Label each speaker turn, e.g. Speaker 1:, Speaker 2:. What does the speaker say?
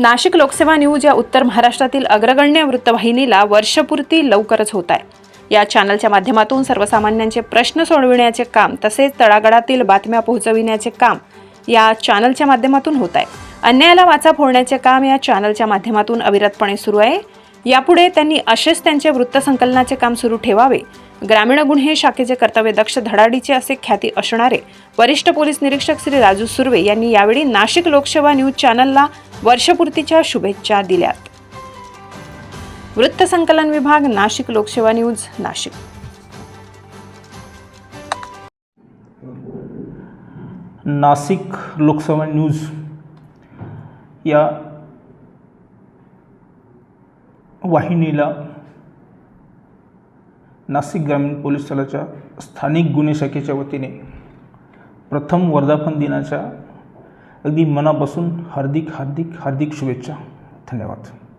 Speaker 1: Nashik Lokseva news या उत्तर महाराष्ट्रातील अग्रगण्य वृत्तवाहिनीला वर्षपूर्ती लवकरच होत आहे. या चॅनलच्या माध्यमातून सर्वसामान्यांचे प्रश्न सोडविण्याचे काम तसेच तळागडातील बातम्या पोहोचविण्याचे काम या चॅनलच्या माध्यमातून होत आहे. अन्यायाला वाचा फोडण्याचे काम या चॅनलच्या माध्यमातून अविरतपणे सुरू आहे. यापुढे त्यांनी असेच त्यांचे वृत्तसंकलनाचे काम सुरू ठेवावे. ग्रामीण गुन्हे शाखेचे कर्तव्य दक्ष धडाडीचे असे ख्याती असणारे वरिष्ठ पोलीस निरीक्षक श्री राजू सुर्वे यांनी यावेळी नाशिक लोकसेवा न्यूज चॅनलला वर्षपूर्तीच्या शुभेच्छा दिल्यात. वृत्तसंकलन विभाग नाशिक लोकसेवा न्यूज नाशिक.
Speaker 2: नाशिक लोकसभा न्यूज या वाहिनीला नाशिक ग्रामीण पोलीस दलाच्या स्थानिक गुन्हे शाखेच्या वतीने प्रथम वर्धापन दिनाच्या अगदी मनापासून हार्दिक हार्दिक हार्दिक शुभेच्छा. धन्यवाद.